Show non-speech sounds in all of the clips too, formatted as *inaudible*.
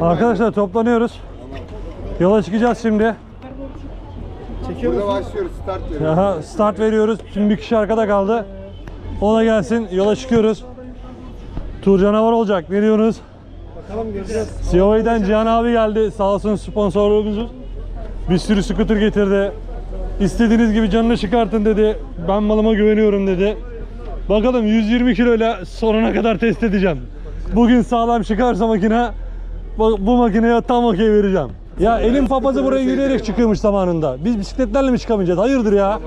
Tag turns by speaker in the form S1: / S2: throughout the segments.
S1: Arkadaşlar toplanıyoruz. Yola çıkacağız şimdi.
S2: Burada başlıyoruz. Start veriyoruz.
S1: Aha, start veriyoruz. Şimdi bir kişi arkada kaldı. O da gelsin. Yola çıkıyoruz. Tur canavar olacak. Ne diyorsunuz?
S3: Bakalım göreceğiz.
S1: COA'den Cihan abi geldi. Sağ olsun sponsorluğumuzu. Bir sürü scooter getirdi. İstediğiniz gibi canını çıkartın dedi. Ben malıma güveniyorum dedi. Bakalım 120 kiloyla sonuna kadar test edeceğim. Bugün sağlam çıkarsa makine bu, bu makineye tam okey vereceğim. Ya elim papazı buraya yürüyerek çıkıyormuş zamanında. Biz bisikletlerle mi çıkamayacağız? Hayırdır ya?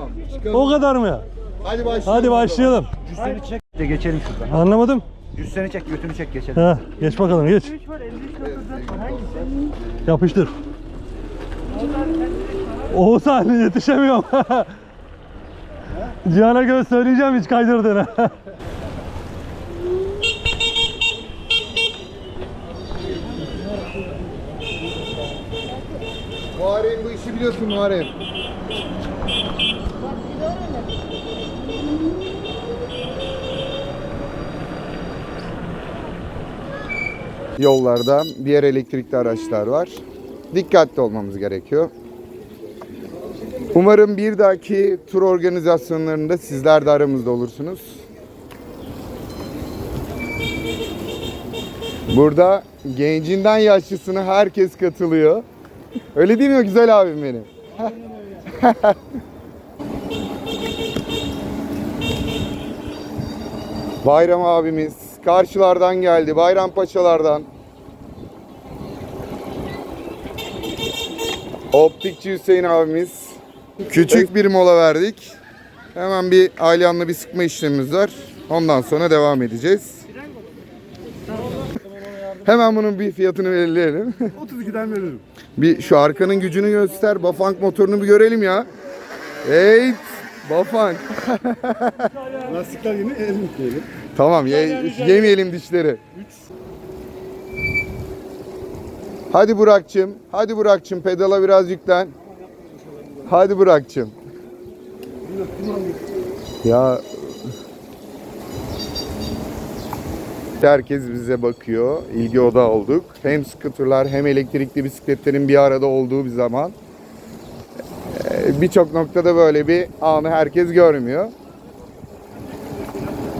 S1: O kadar mı?
S2: Hadi başlayalım.
S1: Hadi başlayalım.
S3: Cüsseni çek de geçelim şuradan.
S1: Anlamadım.
S3: Cüsseni çek, götünü çek geçelim.
S1: Ha, geç bakalım geç. Yapıştır. Oğuzhan yetişemiyorum. *laughs* Cihan'a göz söyleyeceğim hiç kaydırdığını. *laughs*
S2: Muharrem bu işi biliyorsun Muharrem. Yollarda diğer elektrikli araçlar var. Dikkatli olmamız gerekiyor. Umarım bir dahaki tur organizasyonlarında sizler de aramızda olursunuz. Burada gencinden yaşlısına herkes katılıyor. Öyle değil mi güzel abim benim? *laughs* Bayram abimiz karşılardan geldi. Bayram Paşalardan. Optikçi Hüseyin abimiz. Küçük bir mola verdik. Hemen bir aylanla bir sıkma işlemimiz var. Ondan sonra devam edeceğiz. Hemen bunun bir fiyatını belirleyelim. *laughs*
S3: 32'den veririm.
S2: Bir şu arkanın gücünü göster. Bafang motorunu bir görelim ya. Hey, Bafang. *laughs*
S3: Lastikler yeni diyelim.
S2: Tamam, ye- yemeyelim dişleri. Hadi Burak'cığım. Hadi Burak'cığım pedala biraz yüklen. Hadi Burak'cığım. Ya Herkes bize bakıyor. İlgi oda olduk. Hem skuterlar hem elektrikli bisikletlerin bir arada olduğu bir zaman. Ee, Birçok noktada böyle bir anı herkes görmüyor.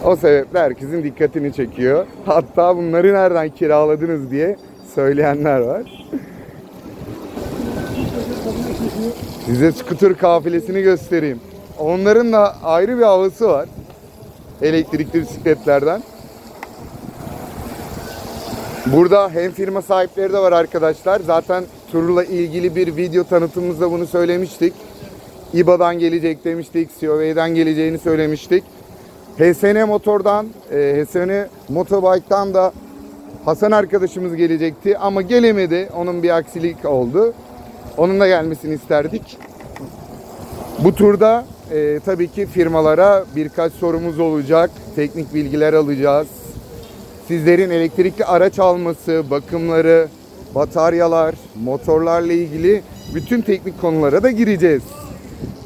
S2: O sebeple herkesin dikkatini çekiyor. Hatta bunları nereden kiraladınız diye söyleyenler var. Size scooter kafilesini göstereyim. Onların da ayrı bir havası var. Elektrikli bisikletlerden. Burada hem firma sahipleri de var arkadaşlar. Zaten turla ilgili bir video tanıtımımızda bunu söylemiştik. İBA'dan gelecek demiştik. COV'den geleceğini söylemiştik. HSN Motor'dan, e, HSN Motobike'dan da Hasan arkadaşımız gelecekti ama gelemedi. Onun bir aksilik oldu. Onun da gelmesini isterdik. Bu turda e, tabii ki firmalara birkaç sorumuz olacak. Teknik bilgiler alacağız. Sizlerin elektrikli araç alması, bakımları, bataryalar, motorlarla ilgili bütün teknik konulara da gireceğiz.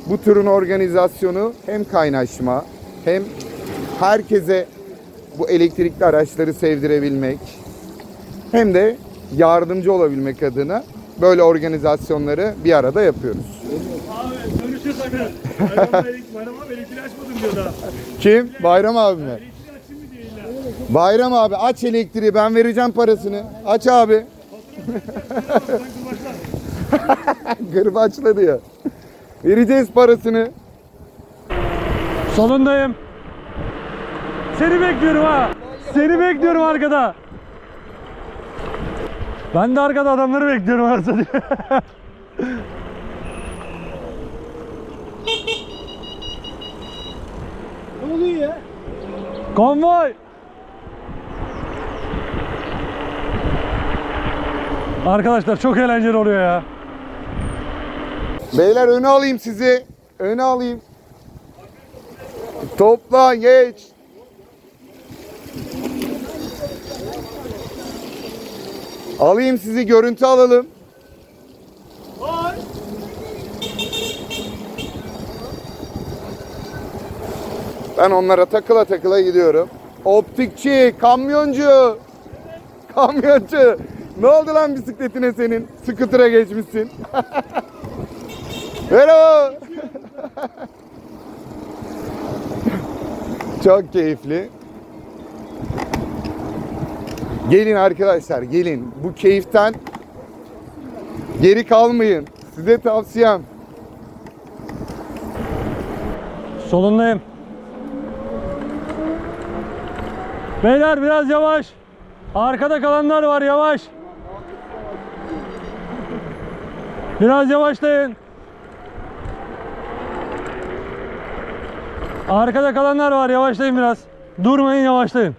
S2: Bu turun organizasyonu hem kaynaşma hem herkese bu elektrikli araçları sevdirebilmek hem de yardımcı olabilmek adına böyle organizasyonları bir arada yapıyoruz.
S4: Abi dönüşe sakın. *laughs* Bayram abi elektriği açmadım diyor daha.
S2: Kim? Bayram abi mi?
S4: Elektriği açayım mı diye illa.
S2: Bayram abi aç elektriği ben vereceğim parasını. Aç abi. *laughs* Gırbaçladı ya. Vereceğiz parasını.
S1: Sonundayım. Seni bekliyorum ha. Seni bekliyorum arkada. Ben de arkada adamları bekliyorum arada diye.
S3: Ne oluyor ya?
S1: Konvoy. Arkadaşlar çok eğlenceli oluyor ya.
S2: Beyler öne alayım sizi. Öne alayım. Toplan geç. Alayım sizi görüntü alalım. Ben onlara takıla takıla gidiyorum. Optikçi, kamyoncu. Kamyoncu. Ne oldu lan bisikletine senin? Scooter'a geçmişsin. *laughs* Merhaba. *laughs* Çok keyifli. Gelin arkadaşlar gelin. Bu keyiften geri kalmayın. Size tavsiyem.
S1: Solundayım. Beyler biraz yavaş. Arkada kalanlar var yavaş. Biraz yavaşlayın. Arkada kalanlar var yavaşlayın biraz. Durmayın yavaşlayın.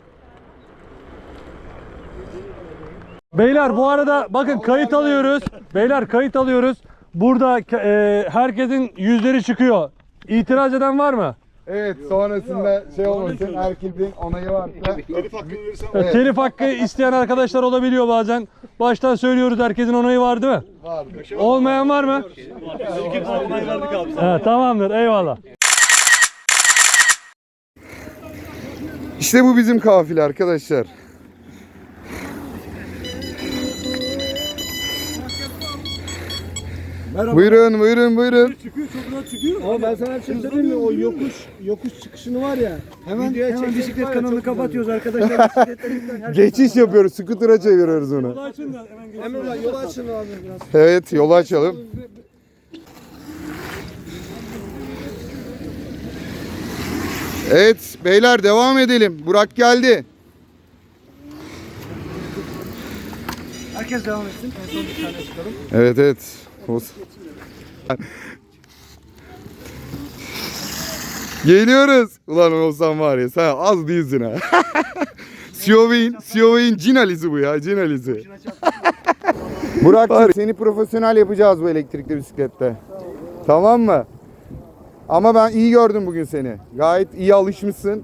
S1: Beyler bu arada bakın kayıt alıyoruz. Beyler kayıt alıyoruz. Burada e, herkesin yüzleri çıkıyor. İtiraz eden var mı?
S2: Evet sonrasında şey olmasın herkesin onayı varsa. *laughs* Evet.
S1: Telif hakkı isteyen arkadaşlar olabiliyor bazen. Baştan söylüyoruz herkesin onayı var değil mi?
S2: Var.
S1: Olmayan var mı? Evet, tamamdır eyvallah.
S2: İşte bu bizim kafile arkadaşlar.
S3: Merhaba.
S2: Buyurun buyurun buyurun.
S3: Çıkıyor çok rahat çıkıyor. Ama ben sana bir şey söyleyeyim mi? O yokuş yokuş çıkışını var ya. Hemen hemen bisiklet kanalını kapatıyoruz arkadaşlar. *laughs*
S2: Geçiş yapıyoruz. Scooter'a çeviriyoruz onu.
S3: Hemen ulan yolu açın abi biraz.
S2: Evet yolu açalım. Evet beyler devam edelim. Burak geldi.
S3: Herkes devam etsin. En son bir tane çıkalım.
S2: Evet evet. Olsun. Geliyoruz. Ulan olsam var ya sen az değilsin ha. *laughs* Siyoveyn, Siyoveyn cin Ali'si bu ya cin Ali'si. Burak seni profesyonel yapacağız bu elektrikli bisiklette. Tamam mı? Ama ben iyi gördüm bugün seni. Gayet iyi alışmışsın.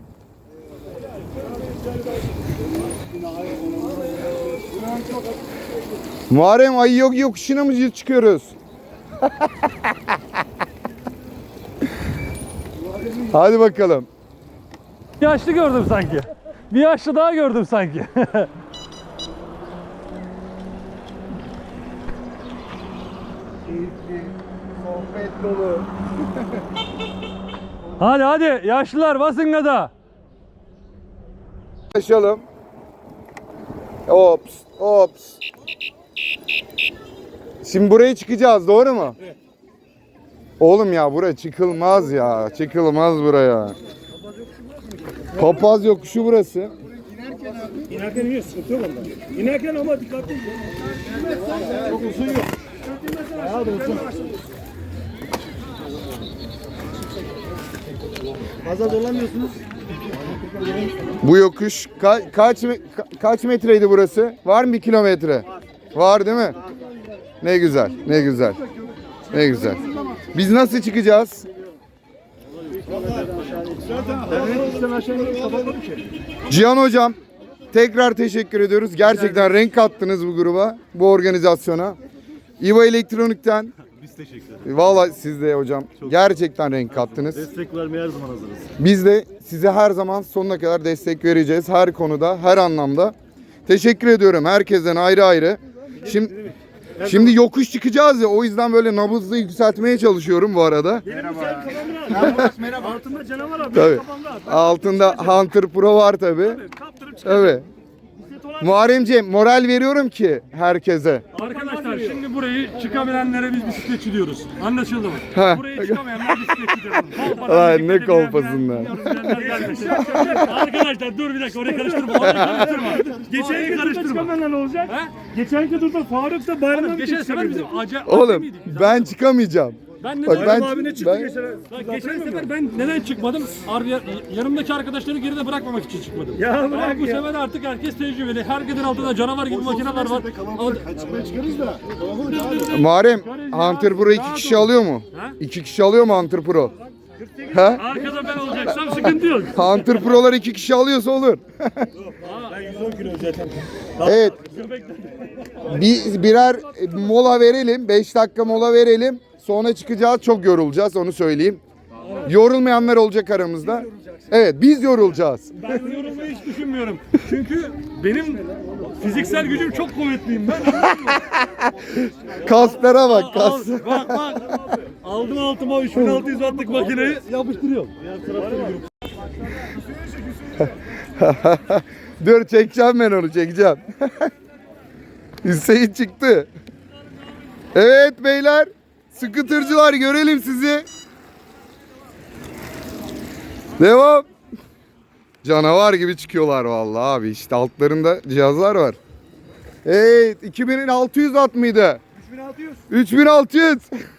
S2: Muharrem ayı yok yokuşuna mı çıkıyoruz? *laughs* Hadi bakalım.
S1: Bir yaşlı gördüm sanki. Bir yaşlı daha gördüm sanki.
S2: Sohbet *laughs* dolu.
S1: hadi hadi yaşlılar basın gaza.
S2: Yaşayalım. Ops, ops. Şimdi buraya çıkacağız, doğru mu? Oğlum ya buraya çıkılmaz ya. Çıkılmaz buraya. Papaz yokuşu burası.
S4: İnerken iniyor sıkıntı yok onda. İnerken ama dikkatli. Çok uzun yok. Bayağı da uzun.
S3: Fazla dolanmıyorsunuz.
S2: Bu yokuş ka- kaç me- ka- kaç metreydi burası? Var mı bir kilometre? Var değil mi? Ne güzel, ne güzel. Ne güzel. Biz nasıl çıkacağız? Cihan hocam tekrar teşekkür ediyoruz. Gerçekten renk kattınız bu gruba, bu organizasyona. İva Elektronik'ten
S5: Biz teşekkür ederiz.
S2: Vallahi siz de hocam gerçekten renk kattınız.
S5: Destek vermeye her zaman hazırız.
S2: Biz de size her zaman sonuna kadar destek vereceğiz. Her konuda, her anlamda. Teşekkür ediyorum herkesten ayrı ayrı. Şimdi Şimdi yokuş çıkacağız ya o yüzden böyle nabızlı yükseltmeye çalışıyorum bu arada.
S4: Merhaba. Merhaba. Merhaba. Altında canavar abi.
S2: Tabii.
S4: Kafamda.
S2: Altında Hunter Pro var tabi.
S4: Kaptırıp.
S2: Evet. Muharremciğim moral veriyorum ki herkese.
S1: Arkadaşlar şimdi burayı çıkabilenlere biz bisikletçi diyoruz. Anlaşıldı mı?
S2: Ha.
S1: Burayı çıkamayanlar bisikletçi diyoruz. *laughs*
S2: Lan ne kolpasından.
S1: Arkadaşlar dur bir dakika orayı karıştırma. Orayı karıştırma.
S4: Geçen turda
S1: karıştırma.
S4: çıkamayan ne olacak?
S1: He?
S4: Geçen turda Faruk da bayramda
S1: Oğlum geçen sefer bizim acayip
S2: Oğlum ben çıkamayacağım.
S1: Ben
S2: Bak
S1: neden,
S2: ben,
S4: abi ne çıktı
S2: ben
S4: geçen?
S1: Bak geçen sefer ben neden çıkmadım? Ar- yanımdaki arkadaşları geride bırakmamak için çıkmadım.
S4: Ya
S1: Ama
S4: bırak
S1: bu
S4: ya.
S1: sefer artık herkes tecrübeli. Herkesin altında canavar gibi makineler var. Al-
S3: Çıkarız da.
S2: Muharrem Hunter Pro iki kişi alıyor mu?
S1: Ha?
S2: İki kişi alıyor mu Hunter Pro? Ha?
S1: Arkada ben olacaksam sıkıntı yok. *laughs*
S2: Hunter Pro'lar iki kişi alıyorsa olur.
S4: Ben 110 kilo zaten.
S2: evet. Bir, birer mola verelim. 5 dakika mola verelim. Sonra çıkacağız. Çok yorulacağız onu söyleyeyim. Yorulmayanlar olacak aramızda. Evet biz yorulacağız.
S1: Ben yorulmayı hiç düşünmüyorum. Çünkü benim fiziksel gücüm çok kuvvetliyim ben. *laughs*
S2: Kaslara bak kas.
S1: Al, bak bak. Aldım altıma 3600 wattlık makineyi yapıştırıyorum. *laughs*
S2: Dur çekeceğim ben onu çekeceğim. *laughs* Hüseyin çıktı. Evet beyler. Sıkıtırcılar görelim sizi. Devam. Canavar gibi çıkıyorlar vallahi abi. İşte altlarında cihazlar var. Evet 2600 watt mıydı?
S3: 3600.
S2: 3600. *laughs*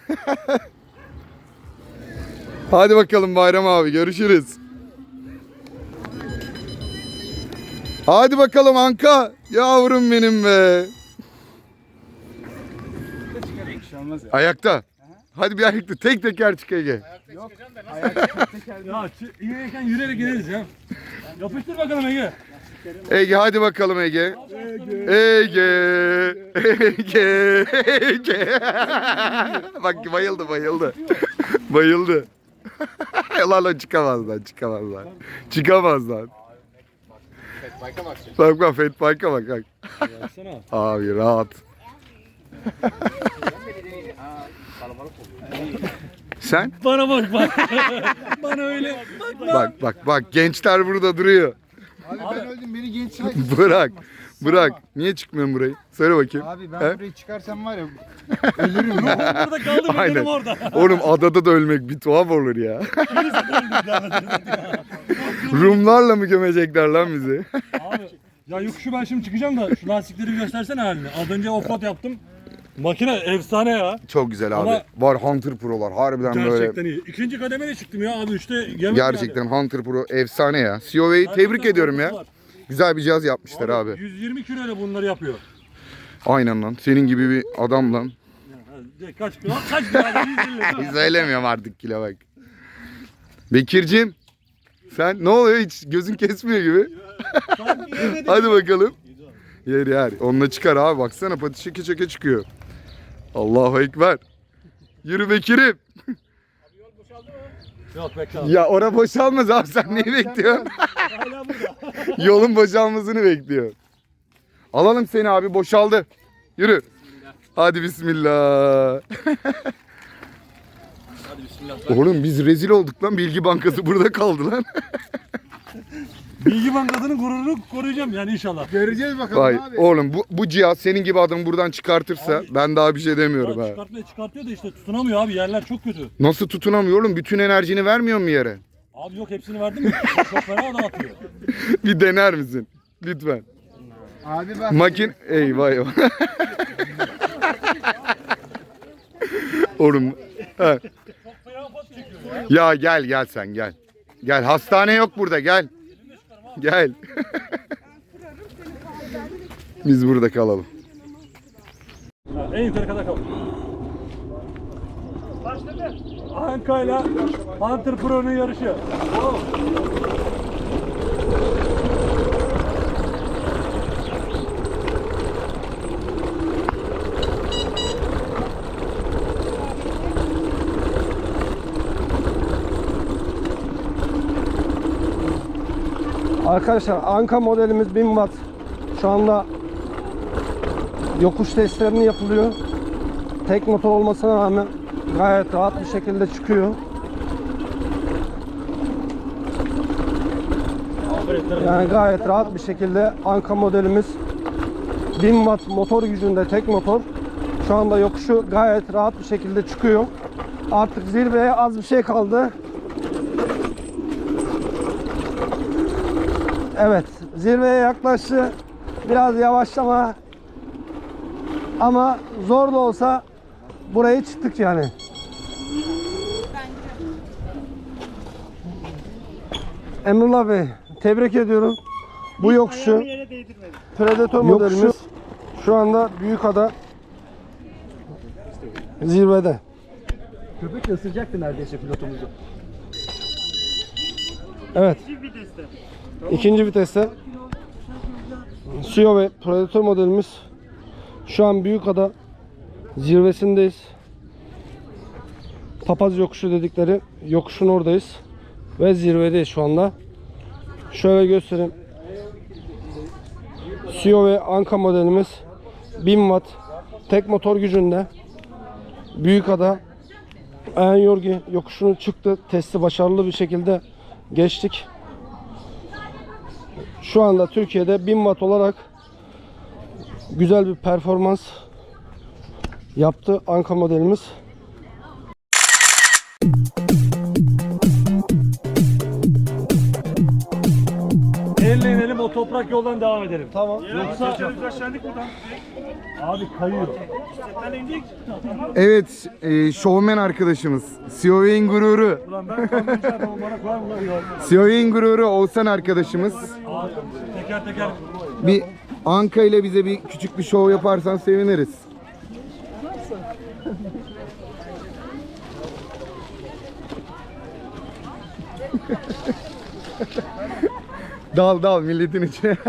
S2: Hadi bakalım Bayram abi görüşürüz. Hadi bakalım Anka. Yavrum benim be. Ayakta. Hadi bir ayakta. Tek teker çık Ege.
S1: Ya çı- yürüyerek gideriz ya. Yapıştır bakalım Ege.
S2: Ege hadi bakalım Ege. Ege. Ege. Ege. *laughs* Bak bayıldı bayıldı. bayıldı. *laughs* lan lan çıkamaz lan çıkamaz lan. Çıkamaz lan. Bak bak Fat Bike'a bak bak.
S1: Baksana.
S2: Abi rahat. *laughs* Sen?
S1: Bana bak bak. *laughs* Bana öyle.
S2: Bak bak bak gençler burada duruyor.
S3: Abi ben öldüm beni genç *laughs*
S2: Bırak. Bırak. Niye çıkmıyorsun burayı? Söyle bakayım.
S3: Abi ben
S2: He?
S3: burayı çıkarsam var ya *laughs*
S1: Burada kaldı
S2: Aynen.
S1: benim orada.
S2: Oğlum adada da ölmek bir tuhaf olur ya. Rumlarla mı gömecekler lan bizi?
S1: Abi ya yokuşu ben şimdi çıkacağım da şu lastikleri bir göstersene halini. Az önce offroad yaptım. Makine efsane ya.
S2: Çok güzel abi.
S1: Ama-
S2: Var Hunter Pro'lar harbiden böyle.
S1: Gerçekten iyi. İkinci kademeye çıktım ya abi yemek
S2: Gerçekten Hunter Pro efsane ya. COA'yı tebrik ediyorum ya. Güzel bir cihaz yapmışlar abi.
S1: 120 kilo ile bunları yapıyor.
S2: Aynen lan. Senin gibi bir adam lan.
S1: Ya, Kaç kilo? Kaç kilo? abi? 150. *laughs*
S2: Söylemiyorum artık kilo bak. Bekir'cim. Sen ne oluyor hiç gözün kesmiyor gibi. *laughs* Hadi bakalım. Yer yer. Onunla çıkar abi. Baksana pati çeke çeke çıkıyor. Allahu Ekber. Yürü Bekir'im.
S1: Yok bekle.
S2: Ya ora boşalmaz abi sen neyi bekliyorsun? *laughs* Yolun boşalmasını bekliyor. Alalım seni abi boşaldı. Yürü. Hadi bismillah. Oğlum biz rezil olduk lan. Bilgi Bankası burada kaldı lan. *laughs*
S1: Bilgi Bankası'nın gururunu koruyacağım yani inşallah.
S3: göreceğiz bakalım
S2: Vay
S3: abi.
S2: oğlum bu, bu cihaz senin gibi adamı buradan çıkartırsa ben daha bir şey demiyorum ha.
S1: çıkartmaya çıkartıyor da işte tutunamıyor abi yerler çok kötü.
S2: Nasıl tutunamıyor oğlum? Bütün enerjini vermiyor mu yere?
S1: Abi yok hepsini verdim mi? *laughs* çok fena dağıtıyor. *laughs*
S2: Bir dener misin? Lütfen.
S3: Abi bak.
S2: Makin eyvah eyvah. Oğlum. ha.
S1: Fena pas çekiyor ya.
S2: Ya gel gel sen gel. Gel hastane yok burada gel. Gel. *laughs* Biz burada kalalım.
S1: En yukarı kadar kal. Başladı. Anka'yla Hunter Pro'nun yarışı. Oh.
S6: Arkadaşlar Anka modelimiz 1000 watt. Şu anda yokuş testlerini yapılıyor. Tek motor olmasına rağmen gayet rahat bir şekilde çıkıyor. Yani gayet rahat bir şekilde Anka modelimiz 1000 watt motor gücünde tek motor. Şu anda yokuşu gayet rahat bir şekilde çıkıyor. Artık zirveye az bir şey kaldı. Evet, zirveye yaklaştı. Biraz yavaşlama. Ama zor da olsa buraya çıktık yani. Emrullah Bey, tebrik ediyorum. Bu yokuşu Predator modelimiz şu anda Büyükada zirvede.
S3: Köpek ısıracaktı neredeyse pilotumuzu.
S6: Evet. İkinci viteste Sio ve Predator modelimiz şu an Büyükada zirvesindeyiz. Papaz yokuşu dedikleri yokuşun oradayız ve zirvedeyiz şu anda. Şöyle göstereyim. COV Anka modelimiz 1000 watt tek motor gücünde Büyükada Ayan Yorgi yokuşunu çıktı. Testi başarılı bir şekilde geçtik. Şu anda Türkiye'de 1000 watt olarak güzel bir performans yaptı Anka modelimiz.
S1: O toprak yoldan devam edelim.
S6: Tamam.
S1: Yoksa
S4: Aşağıdık buradan.
S1: abi kayıyor.
S4: Sen indik.
S2: Evet, e, şovmen arkadaşımız. COV'in gururu.
S1: Ulan ben kamyoncu adamım bana koyar bunlar ya.
S2: COV'in gururu Oğuzhan arkadaşımız.
S1: Abi, teker teker.
S2: Bir Anka ile bize bir küçük bir şov yaparsan seviniriz. *laughs* dal dal milletin içine. *laughs*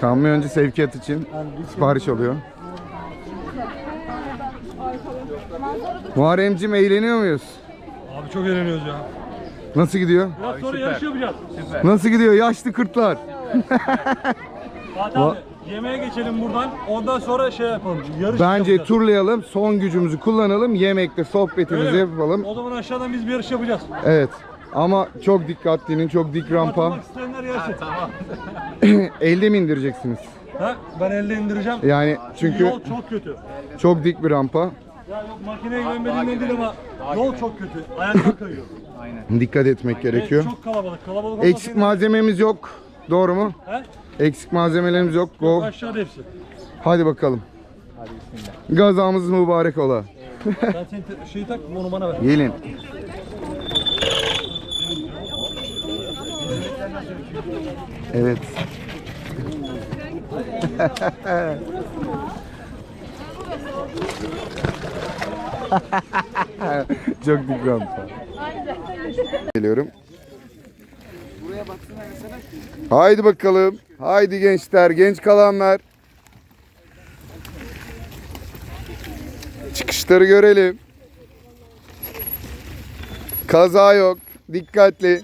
S2: Kamyoncu sevkiyat için sipariş alıyor. Muharremcim eğleniyor muyuz?
S1: Abi çok eğleniyoruz ya.
S2: Nasıl gidiyor?
S1: Biraz sonra yarış yapacağız.
S2: Nasıl gidiyor yaşlı kırklar?
S1: Fatih abi yemeğe geçelim buradan. Ondan sonra şey yapalım. Yarış
S2: Bence
S1: yapacağız.
S2: turlayalım, son gücümüzü kullanalım, yemekte sohbetimizi
S1: Öyle mi?
S2: yapalım.
S1: O zaman aşağıdan biz bir yarış yapacağız.
S2: Evet. Ama çok dikkatli çok dik rampa.
S1: Katılmak isteyenler gelsin. *laughs*
S2: Elde mi indireceksiniz?
S1: Ha, ben elle indireceğim.
S2: Yani çünkü
S1: Yol çok kötü.
S2: çok dik bir rampa.
S1: Ya yok makineye güvenmediğimden değil ama yol çok kötü. Ayaklar kayıyor.
S2: Dikkat etmek gerekiyor.
S1: Çok kalabalık. Kalabalık
S2: Eksik malzememiz yok. Doğru mu?
S1: He?
S2: Eksik malzemelerimiz yok. Go.
S1: Aşağıda hepsi.
S2: Hadi bakalım. Gazamız mübarek ola. *laughs*
S1: Te- şeyi tak onu bana ver.
S2: Gelin. Evet. *laughs* Çok dik rampa. Geliyorum. Haydi bakalım. Haydi gençler, genç kalanlar. Çıkışları görelim. Kaza yok. Dikkatli.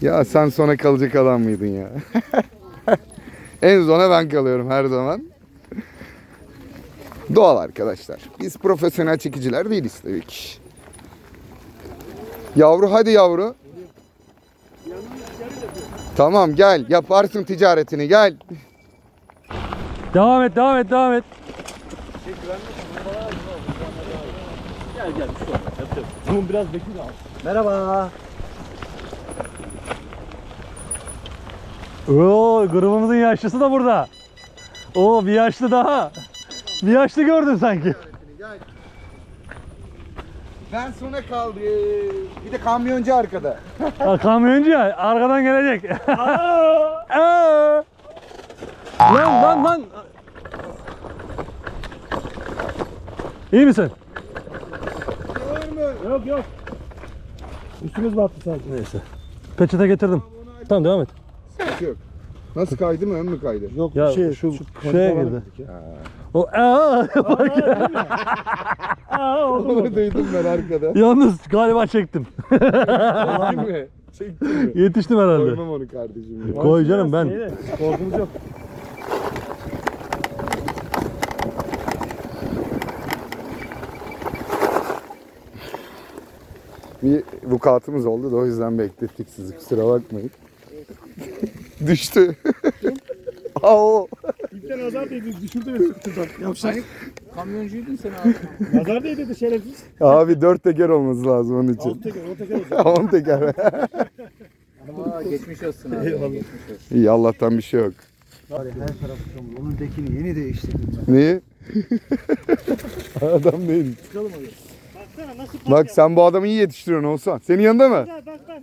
S2: Ya sen sona kalacak adam mıydın ya? *laughs* en sona ben kalıyorum her zaman. Doğal arkadaşlar. Biz profesyonel çekiciler değiliz tabii ki. Yavru hadi yavru. Tamam gel yaparsın ticaretini gel.
S1: Devam et, devam et, devam et.
S3: Merhaba.
S1: Oo, grubumuzun yaşlısı da burada. Oo, bir yaşlı daha. Bir yaşlı gördüm sanki.
S2: Ben sona kaldım. Bir de kamyoncu arkada. *laughs*
S1: Ha, kamyoncu ya, arkadan gelecek. Aa! lan lan lan. İyi misin?
S4: Yok yok. Üstümüz battı sadece.
S1: Neyse. Peçete getirdim. Tamam devam et.
S2: Yok. Nasıl kaydı mı ön mü kaydı?
S3: Yok
S1: Ya
S3: şey,
S1: şu,
S3: şu
S1: şeye girdi. O aa, *laughs* bak.
S4: Aa. *laughs*
S2: Onu duydum ben arkada.
S1: Yalnız galiba çektim.
S2: Çektin mi? Çektin mi?
S1: Yetiştim herhalde.
S2: Koymam onu kardeşim. ya.
S1: Koy canım ben.
S4: Şeyde, Korkumuz yok.
S2: Bir vukuatımız oldu da o yüzden beklettik sizi kusura bakmayın. Düştü. *laughs* Aa o.
S4: İlkten nazar değdi. Düşürdü beni sıkıntıdan. Yapsak. Kamyoncuydun sen abi. nazar değdi de şerefsiz.
S2: Abi dört teker olması lazım onun için.
S4: teker, o teker olsun.
S2: On teker.
S7: Aa, *laughs* geçmiş olsun abi. Geçmiş olsun.
S2: İyi Allah'tan bir şey yok.
S3: Ya her tarafı çamur. Onun tekini yeni değiştirdim ben.
S2: Neyi? *laughs* Adam değil.
S4: Baksana nasıl
S2: Bak sen bu adamı iyi yetiştiriyorsun olsan. Senin yanında mı?
S4: Bak bak bak.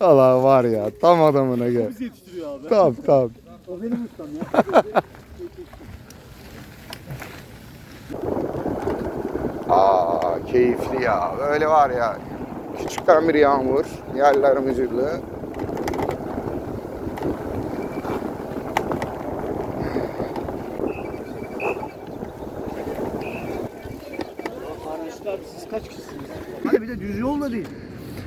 S2: Allah var ya tam adamına gel.
S4: Bizi yetiştiriyor abi.
S2: Tamam.
S3: O benim ustam ya. *laughs*
S2: Aa keyifli ya. Böyle var ya. Küçükten bir yağmur. Yerler mücürlü.
S3: Araçlar siz kaç kişisiniz? Hani bir de düz yolda değil.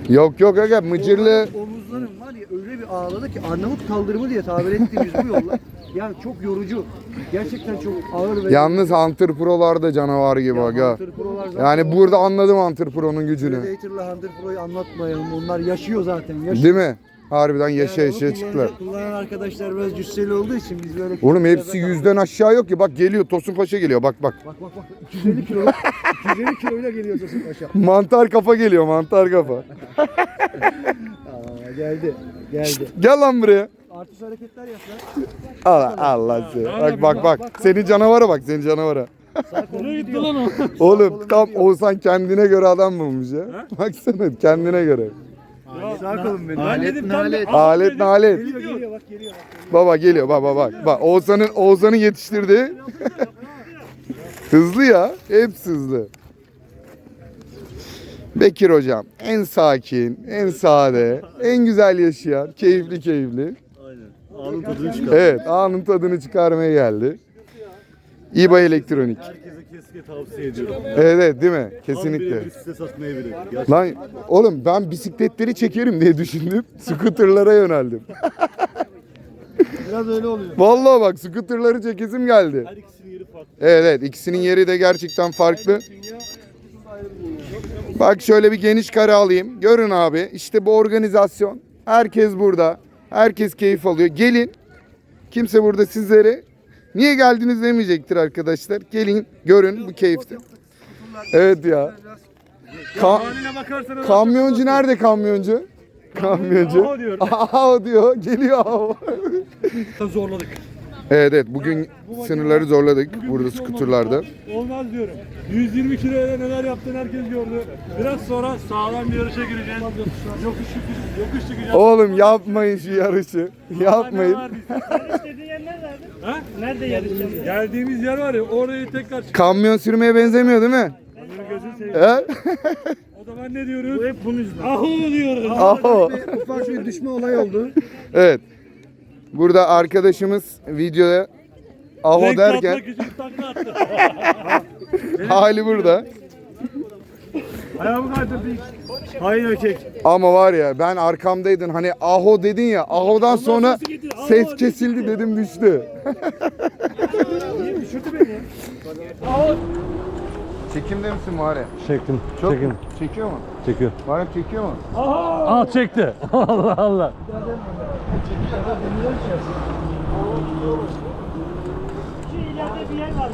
S2: Yok yok aga Mıcırlı
S3: Omuzlarım var ya öyle bir ağladı ki Arnavut kaldırımı diye tabir ettiğimiz bu yolla. Yani çok yorucu. Gerçekten çok ağır ve...
S2: yalnız Hunter Pro'lar da canavar gibi aga.
S3: Hunter Pro'lar zaten-
S2: Yani burada anladım Hunter Pro'nun gücünü.
S3: Predator'la Hunter Pro'yu anlatmayalım. Onlar yaşıyor zaten. Yaşıyor.
S2: Değil mi? Harbiden yaşa
S3: Yani
S2: yaşa çıktılar.
S3: Kullanan arkadaşlar biraz cüsseli olduğu için biz böyle...
S2: Oğlum hepsi yüzden aşağı yok ki. Bak geliyor Tosun Paşa geliyor. Bak bak.
S3: Bak bak bak 250 kilo 250 kiloyla geliyor Tosun Paşa. *laughs*
S2: Mantar kafa geliyor mantar kafa.
S3: Aa, geldi. Geldi.
S2: Gel lan buraya.
S3: Artist hareketler yap
S2: Allah Allah seni. Bak bak bak. Senin canavara bak senin canavara.
S1: Nereye gitti lan o?
S2: Oğlum tam Oğuzhan kendine göre adam bulmuş ya. Baksana kendine göre.
S3: Sağ kolum benim.
S4: Alet nalet.
S2: Alet nalet.
S3: Geliyor geliyor bak geliyor.
S2: Baba geliyor baba bak. Bak Oğuzhan'ın Oğuzhan'ı yetiştirdi. hızlı ya. Hepsi hızlı. Bekir hocam en sakin, en sade, en güzel yaşayan, keyifli keyifli.
S5: Aynen. Anın tadını çıkar.
S2: Evet, anın tadını çıkarmaya geldi. İBA Elektronik.
S5: Herkese kesinlikle tavsiye ediyorum.
S2: Evet, evet değil mi? Kesinlikle.
S5: size satmaya bile. Gerçekten.
S2: Lan oğlum ben bisikletleri çekerim diye düşündüm. Scooter'lara yöneldim.
S3: Biraz öyle oluyor.
S2: Vallahi bak scooter'ları çekesim geldi.
S5: Her ikisinin yeri farklı.
S2: Evet evet ikisinin yeri de gerçekten farklı. Bak şöyle bir geniş kare alayım. Görün abi işte bu organizasyon. Herkes burada. Herkes keyif alıyor. Gelin. Kimse burada sizlere niye geldiniz demeyecektir arkadaşlar. Gelin görün bu keyifte. Evet ya. Ka- kamyoncu nerede kamyoncu? Kamyoncu.
S1: Aha diyor. *laughs*
S2: Aha diyor. Geliyor.
S1: zorladık.
S2: Evet evet bugün sınırları zorladık burada
S1: Bugün
S2: skuturlarda.
S1: olmaz, diyorum. 120 kiloya neler yaptığını herkes gördü. Biraz sonra sağlam bir yarışa gireceğiz. Yokuş çıkacağız. Yokuş çıkacağız.
S2: Oğlum yapmayın şu yarışı. Yapmayın.
S4: İstediğin *laughs* yer nerede?
S1: Ha?
S4: Nerede yarışacağız?
S1: Geldiğimiz yer var ya orayı tekrar çık.
S2: Kamyon sürmeye benzemiyor değil mi?
S1: Bunu gözün seveyim.
S2: He? *laughs*
S1: O zaman ne diyoruz?
S4: Bu hep bunun yüzünden.
S1: Ahu diyoruz.
S2: Aho.
S3: Ufak bir düşme olayı oldu.
S2: Evet. Burada arkadaşımız videoya aho
S1: Renk
S2: derken *laughs* hali burada.
S4: Ayağımı kaydırdı. Hain erkek.
S2: Ama var ya ben arkamdaydın hani aho dedin ya ahodan sonra ses kesildi dedim düştü. Çekimde misin Muharrem?
S1: Çektim.
S2: Çok
S1: Çekin.
S2: Çekiyor mu?
S1: Çekiyor.
S2: Muharrem çekiyor mu?
S1: Aa çekti. *laughs* Allah Allah.
S4: Şu ileride bir yer var.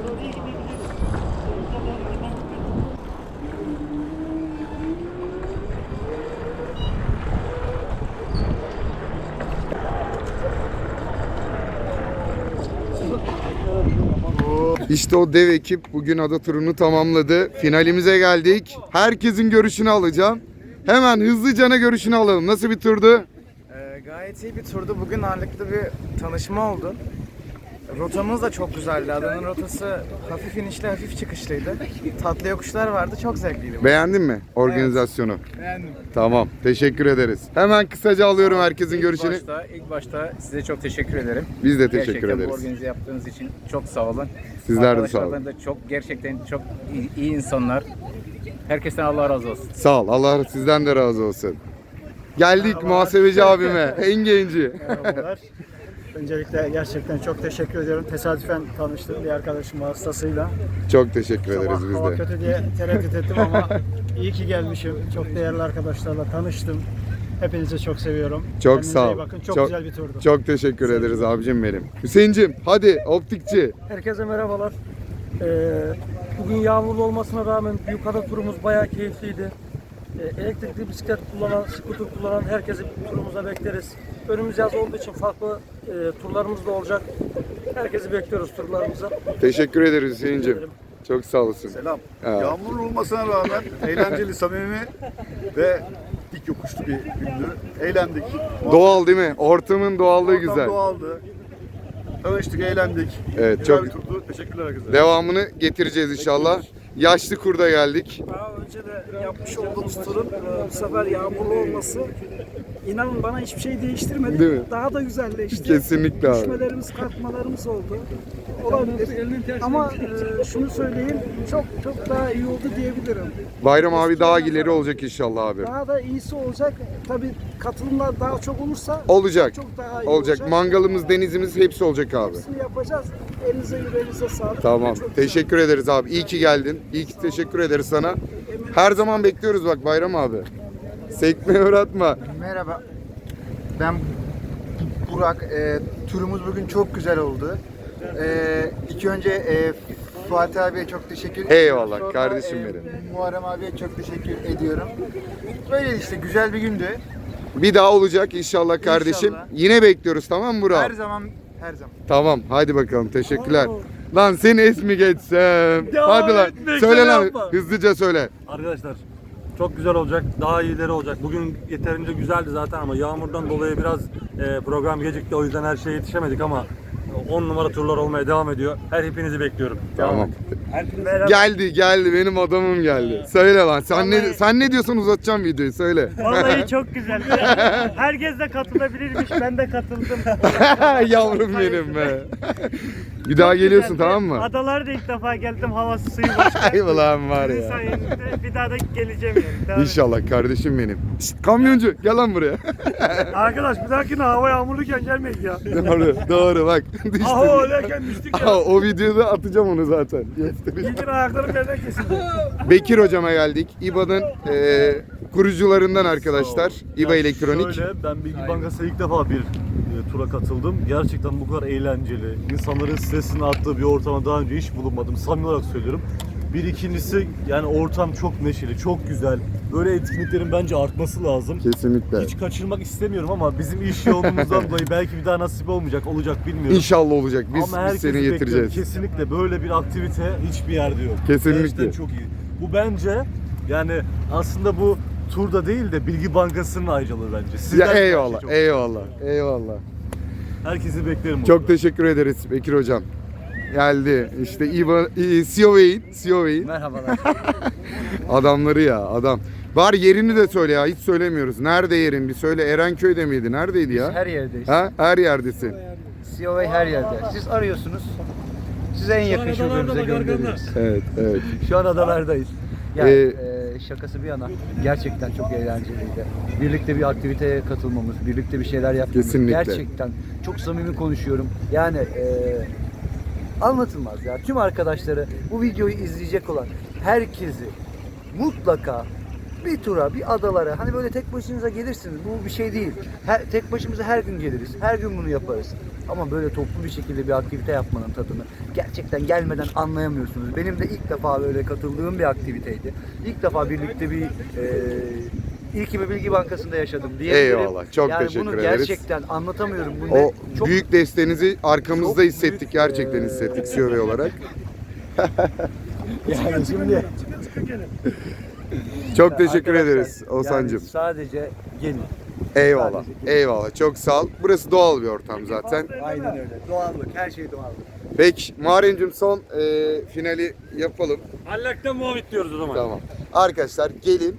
S2: İşte o dev ekip bugün ada turunu tamamladı. Finalimize geldik. Herkesin görüşünü alacağım. Hemen hızlıcana görüşünü alalım. Nasıl bir turdu?
S8: Ee, gayet iyi bir turdu. Bugün ağırlıklı bir tanışma oldu. Rotamız da çok güzeldi. Adanın rotası hafif inişli, hafif çıkışlıydı. Tatlı yokuşlar vardı. Çok zevkliydi.
S2: Beğendin mi organizasyonu?
S8: Beğendim.
S2: Tamam. Teşekkür ederiz. Hemen kısaca alıyorum herkesin görüşünü.
S7: Başta, ilk başta size çok teşekkür ederim.
S2: Biz de teşekkür
S7: gerçekten bu
S2: ederiz.
S7: organize yaptığınız için çok sağ olun.
S2: Sizler de sağ olun.
S7: da çok gerçekten çok iyi, iyi insanlar. Herkesten Allah razı olsun.
S2: Sağ ol. Allah sizden de razı olsun. Geldik muhasebeci abime. En genci.
S3: Merhabalar. Öncelikle gerçekten çok teşekkür ediyorum. Tesadüfen tanıştığım bir arkadaşım vasıtasıyla.
S2: Çok teşekkür
S3: Sabah
S2: ederiz biz de.
S3: kötü diye tereddüt ettim ama iyi ki gelmişim. Çok değerli arkadaşlarla tanıştım. Hepinizi çok seviyorum.
S2: Çok
S3: Kendinize
S2: sağ
S3: iyi
S2: ol.
S3: bakın. Çok,
S2: Çok-
S3: güzel bir turdu.
S2: Çok teşekkür ederiz abicim benim. Hüseyin'cim hadi optikçi.
S9: Herkese merhabalar. Ee, bugün yağmurlu olmasına rağmen Büyükada turumuz bayağı keyifliydi. Ee, elektrikli bisiklet kullanan, skuter kullanan herkesi turumuza bekleriz. Önümüz yaz olduğu için farklı e, turlarımız da olacak. Herkesi bekliyoruz turlarımıza.
S2: Teşekkür ederiz Hüseyin'cim. Çok sağ olasın.
S10: Selam.
S2: Ha.
S10: Yağmurlu olmasına rağmen eğlenceli, samimi ve dik yokuşlu bir gündü. Eğlendik.
S2: Doğal değil mi? Ortamın doğallığı
S10: Ortam
S2: güzel.
S10: doğaldı. Tanıştık, eğlendik.
S2: Evet,
S10: Güzel
S2: çok-
S10: bir turdu. Teşekkürler herkese.
S2: Devamını getireceğiz inşallah. Yaşlı kurda geldik.
S9: Daha önce de yapmış olduğumuz turun e, bu sefer yağmurlu olması
S3: inanın bana hiçbir şey değiştirmedi.
S2: Değil mi?
S3: Daha da güzelleşti.
S2: Kesinlikle abi.
S3: Düşmelerimiz, kalkmalarımız oldu. Olabilir. Ama e, şunu söyleyeyim, çok çok daha iyi oldu diyebilirim.
S2: Bayram abi daha ileri olacak inşallah abi.
S3: Daha da iyisi olacak. Tabii katılımlar daha çok olursa
S2: Olacak.
S3: çok daha iyi
S2: Olacak.
S3: olacak.
S2: Mangalımız, denizimiz hepsi olacak abi.
S3: Hepsini yapacağız. Elinize yüreğinize sağlık.
S2: Tamam.
S3: Çok güzel.
S2: Teşekkür ederiz abi. İyi ki geldin. İyi ki teşekkür ederiz sana. Her zaman bekliyoruz bak Bayram abi. Sekme uğratma.
S8: Merhaba. Ben Burak. E, turumuz bugün çok güzel oldu. E, ilk önce e, Fatih abiye çok teşekkür ediyorum.
S2: Eyvallah,
S8: Sonra,
S2: kardeşim
S8: e,
S2: benim.
S8: Muharrem abiye çok teşekkür ediyorum. Böyle işte güzel bir gündü.
S2: Bir daha olacak inşallah kardeşim.
S8: İnşallah.
S2: Yine bekliyoruz tamam mı
S8: Her
S2: Burak?
S8: zaman her zaman.
S2: Tamam hadi bakalım teşekkürler. Lan seni es mi geçsem?
S1: Devam
S2: hadi lan.
S1: etme,
S2: söyle
S1: şey
S2: lan
S1: yapma.
S2: hızlıca söyle.
S1: Arkadaşlar çok güzel olacak. Daha iyileri olacak. Bugün yeterince güzeldi zaten ama yağmurdan dolayı biraz e, program gecikti. O yüzden her şeye yetişemedik ama 10 numara turlar olmaya devam ediyor. Her hepinizi bekliyorum.
S2: Tamam. Geldi geldi benim adamım geldi. Söyle lan sen ne sen ne diyorsun uzatacağım videoyu söyle.
S4: Vallahi *laughs* çok güzel. Herkes de katılabilirmiş. Ben de katıldım. *laughs*
S2: Yavrum benim be. Bir daha geliyorsun
S4: Güzeldi.
S2: tamam mı?
S4: Adalara da ilk defa geldim. Havası suyu başka. *laughs*
S2: Ay ulan var ya.
S4: bir daha da geleceğim yani. Devam
S2: İnşallah kardeşim benim. Şşt, kamyoncu gel lan buraya. *laughs*
S4: Arkadaş bir dahakine hava yağmurluyken gelmeyin ya.
S2: doğru doğru bak. *laughs* Düştü.
S4: Aha öyleyken düştük ya.
S2: Aa, o videoda atacağım onu zaten.
S4: İlkin ayaklarım yerden kesildi.
S2: Bekir hocama geldik. İBA'nın e, kurucularından arkadaşlar. İBA
S5: Ya
S2: Elektronik.
S5: Şöyle ben Bilgi Bankası'na ilk defa bir e, tura katıldım. Gerçekten bu kadar eğlenceli, insanların stresini attığı bir ortama daha önce hiç bulunmadım. Samimi olarak söylüyorum. Bir ikincisi yani ortam çok neşeli, çok güzel. Böyle etkinliklerin bence artması lazım.
S2: Kesinlikle.
S5: Hiç kaçırmak istemiyorum ama bizim iş yoğunluğumuzdan *laughs* dolayı belki bir daha nasip olmayacak, olacak bilmiyorum.
S2: İnşallah olacak. Biz,
S5: Ama
S2: biz seni
S5: bekliyorum.
S2: getireceğiz.
S5: Kesinlikle böyle bir aktivite hiçbir yerde yok.
S2: Kesinlikle.
S5: Gerçekten çok iyi. Bu bence yani aslında bu turda değil de Bilgi Bankası'nın ayrıcalığı bence. Sizden
S2: Ya
S5: de
S2: eyvallah,
S5: çok-
S2: eyvallah, eyvallah.
S5: Herkesi beklerim.
S2: Çok
S5: orada.
S2: teşekkür ederiz Bekir hocam. Geldi. İşte e, COV'in, COV'in
S8: Merhabalar. *laughs*
S2: adamları ya, adam. Var yerini de söyle ya, hiç söylemiyoruz. Nerede yerin? Bir söyle. Erenköy'de miydi? Neredeydi ya?
S8: her yerdeyiz.
S2: Ha? Her yerdesin.
S8: COA her yerde. Siz arıyorsunuz. Size en yakın şubemize gönderiyoruz.
S2: Evet, evet.
S8: Şu an adalardayız. Yani
S2: Ee,
S8: e, şakası bir yana gerçekten çok eğlenceliydi. Birlikte bir aktiviteye katılmamız, birlikte bir şeyler yapmamız.
S2: Kesinlikle.
S8: Gerçekten çok samimi konuşuyorum. Yani e, anlatılmaz ya. Tüm arkadaşları bu videoyu izleyecek olan herkesi mutlaka bir tura, bir adalara, hani böyle tek başınıza gelirsiniz. Bu bir şey değil. Her, tek başımıza her gün geliriz. Her gün bunu yaparız. Ama böyle toplu bir şekilde bir aktivite yapmanın tadını gerçekten gelmeden anlayamıyorsunuz. Benim de ilk defa böyle katıldığım bir aktiviteydi. İlk defa birlikte bir e, ilkimi Bilgi Bankası'nda yaşadım diyebilirim.
S2: Eyvallah, çok
S8: yani
S2: teşekkür
S8: bunu
S2: ederiz.
S8: gerçekten anlatamıyorum. Bu
S2: O
S8: çok
S2: büyük desteğinizi arkamızda
S8: çok
S2: hissettik.
S8: büyük,
S2: Gerçekten
S8: eee,
S2: hissettik COV olarak. *laughs*
S8: yani şimdi
S2: Çok teşekkür
S8: Arkadaşlar,
S2: ederiz Osancım.
S8: Yani sadece gelin.
S2: Eyvallah.
S8: sadece gelin.
S2: Eyvallah. Çok sağ ol. Burası doğal bir ortam zaten.
S8: Aynen öyle. Doğallık, her şey doğallık.
S2: Peki Muharrem'cim son e, finali yapalım.
S1: Allak'ta muhabbet diyoruz o zaman.
S2: Tamam. Arkadaşlar gelin.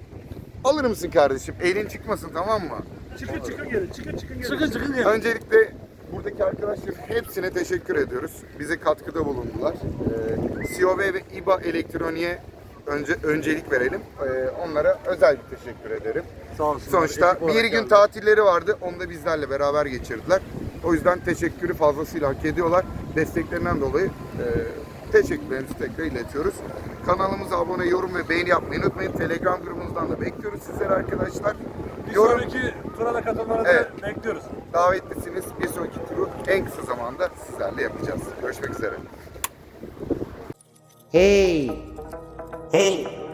S2: Alır mısın kardeşim? Elin çıkmasın tamam mı?
S4: Çıkın çıkın gelin. Çıkın çıkın gelin.
S1: Çıkın çıkın gelin.
S2: Öncelikle buradaki arkadaşların hepsine teşekkür ediyoruz. Bize katkıda bulundular. Ee, COV ve İBA Elektronik'e önce öncelik verelim. Ee, onlara özel bir teşekkür ederim.
S5: Sağ olsun.
S2: Sonuçta bir gün
S5: geldim.
S2: tatilleri vardı. Onu da bizlerle beraber geçirdiler. O yüzden teşekkürü fazlasıyla hak ediyorlar. Desteklerinden dolayı e, teşekkürlerimizi tekrar iletiyoruz. Kanalımıza abone, yorum ve beğeni yapmayı unutmayın. Telegram grubumuzdan da bekliyoruz sizleri arkadaşlar.
S1: Bir
S2: Yorum
S1: sonraki tura da katılmanızı
S2: Evet.
S1: bekliyoruz.
S2: davetlisiniz. Bir sonraki turu en kısa zamanda sizlerle yapacağız. Görüşmek üzere.
S11: Hey! Hey!